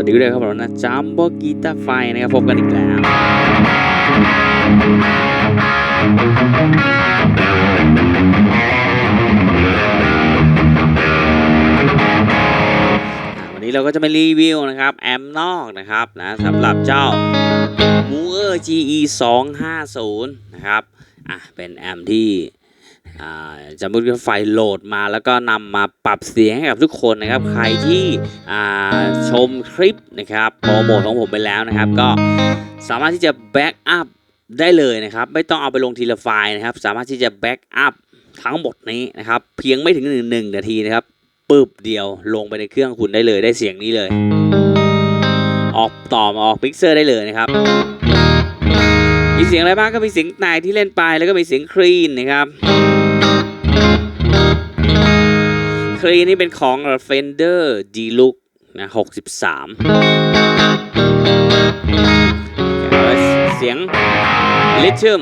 วัสดีด้วยครับผมนะจัมโบกีตาไฟนะครับพบกันอีกแล้ววันนี้เราก็จะมารีวิวนะครับ แอมนอกนะครับนะสำหรับเจ้า m o o r GE 250นะครับอะเป็นแอมที่ จะมุดไฟโหลดมาแล้วก็นำมาปรับเสียงให้กับทุกคนนะครับ ใครที่อ่าชมคลิปนะครับโปรโมทของผมไปแล้วนะครับ ก็สามารถที่จะแบ็กอัพได้เลยนะครับ ไม่ต้องเอาไปลงทีละไฟล์นะครับ สามารถที่จะแบ็กอัพทั้งหมดนี้นะครับ เพียงไม่ถึงหนึ่งหนึ่งนาทีนะครับปึ๊บเดียวลงไปในเครื่องคุณได้เลยได้เสียงนี้เลย ออกต่อมาออกพิกเซอร์ได้เลยนะครับ มีเสียงอะไรบ้างก็มีเสียงนายที่เล่นไปแล้วก็มีเสียงคลีนนะครับ คลีนี่เป็นของ Fender Deluxe นะ63 เสียงลิทชัม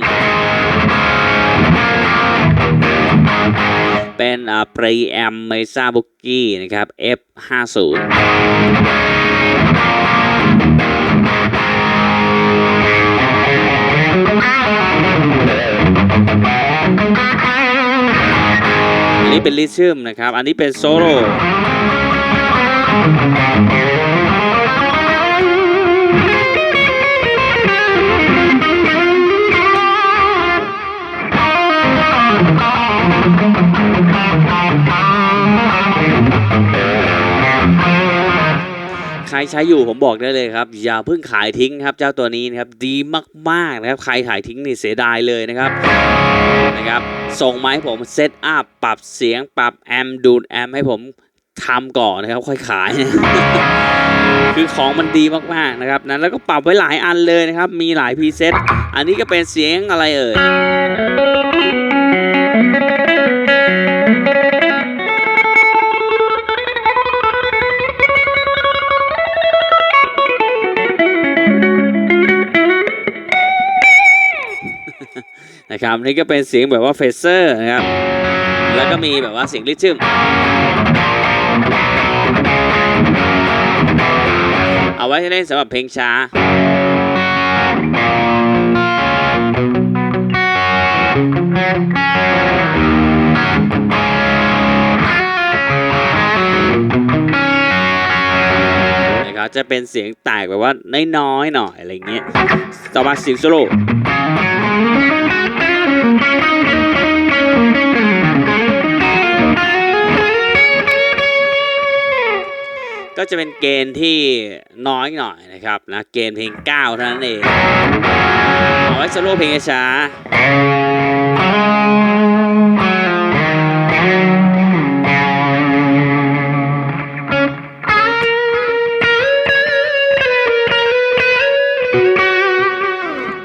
เป็นอ่าปรีแอมเมซ่าบุกกี้นะครับ F50 เป็นลิซึมนะครับ อันนี้เป็นโซโล่ ใครใช้อยู่ผมบอกได้เลยครับ อย่าเพิ่งขายทิ้งครับ เจ้าตัวนี้นะครับดีมากๆนะครับใครขายทิ้งนี่เสียดายเลยนะครับนะครับ ส่งมาให้ผมเซตอัพปรับเสียงปรับแอมป์ดูดแอมให้ผมทำก่อนนะครับ ค่อยขายคือของมันดีมากๆนะครับนั้นแล้วก็ปรับไว้หลายอันเลยนะครับ มีหลายพรีเซตอันนี้ก็เป็นเสียงอะไรเอ่ย นะครับนี่ก็เป็นเสียงแบบว่าเฟเซอร์นะครับแล้วก็มีแบบว่าเสียงลิทึมเอาไว้ให้เล่นสำหรับเพลงช้านะครับจะเป็นเสียงแตกแบบว่าน้อยๆหน่อยอะไรเงี้ย ต่อมาเสียงโซโล่ จะเป็นเกณฑ์ที่น้อยหน่อยนะครับนะเกณฑ์เพลง9เท่านั้นเองเอาไว้โซโลเพลงช้า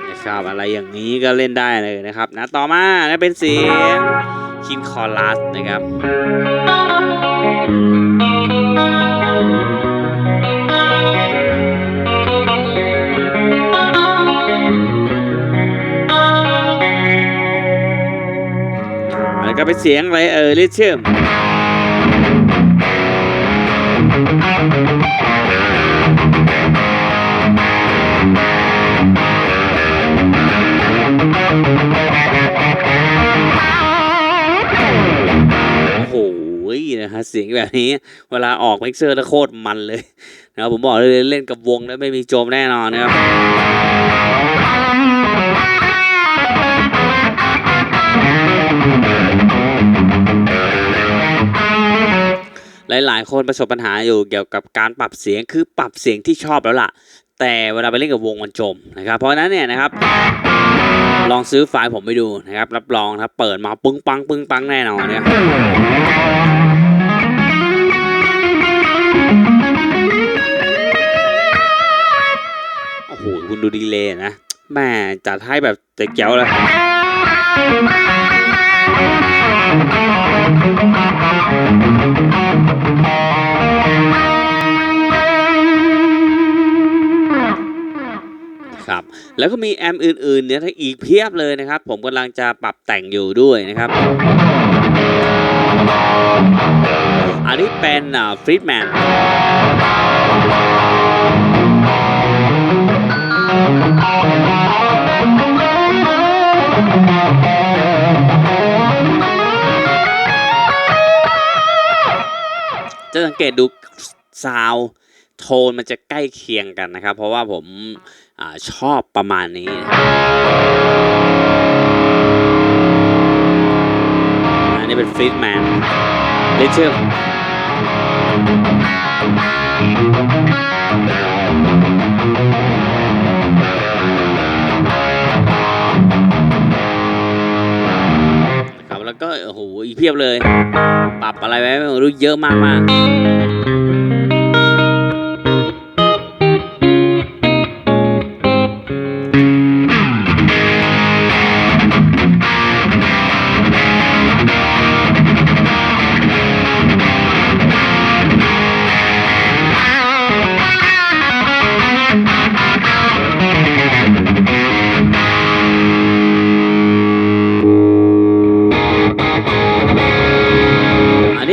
นะครับอะไรอย่างนี้ก็เล่นได้เลยนะครับนะต่อมานะเป็นเสียงคินคอรัสนะครับ แล้วก็เป็นเสียงอะไรเออลิเชื่อมโอ้โหนะฮะเสียงแบบนี้ เวลาออกมิกเซอร์แล้วโคตรมันเลยนะครับผมบอกเลยเล่นกับวงแล้วไม่มีโจมแน่นอนนะครับ หลาย ๆ คนประสบปัญหาอยู่เกี่ยวกับการปรับเสียงคือปรับเสียงที่ชอบแล้วล่ะ แต่เวลาไปเล่นกับวงมันจมนะครับ เพราะนั้นเนี่ยนะครับ ลองซื้อไฟล์ผมไปดูนะครับ รับรองนะครับเปิดมาปึ้งปังปึ้งปังแน่นอนเนี่ยโอ้โหคุณดูดีเลยนะแม่จัดให้แบบจ๋งเจ๋วเลย ครับ แล้วก็มีแอมอื่นๆเนี่ยอีกเพียบเลยนะครับ ผมกำลังจะปรับแต่งอยู่ด้วยนะครับ อันนี้เป็นฟรีดแมนจะสังเกตดูซาว โทนมันจะใกล้เคียงกันนะครับ เพราะว่าผมอาชอบประมาณนี้นะครับอันนี้เป็นฟรีดแมนลิเทิลนะครับแล้วก็โอ้โหอีกเพียบเลย ปรับอะไรไว้ไม่รู้เยอะมากมาก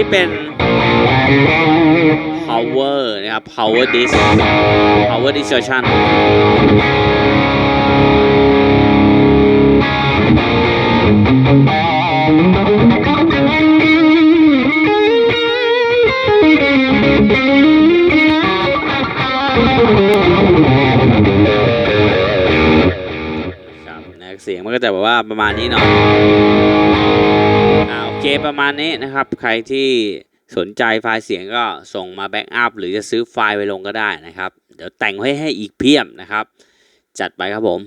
นี้เป็น power นะครับ power disc power distortion เสียงมันก็จะแบบว่าประมาณนี้หน่อยอ่าโอ เคประมาณนี้นะครับ ใครที่สนใจไฟล์เสียงก็ส่งมาแบ็กอัพหรือจะซื้อไฟล์ไปลงก็ได้นะครับ เดี๋ยวแต่งไว้ให้อีกเพียบนะครับ จัดไปครับผม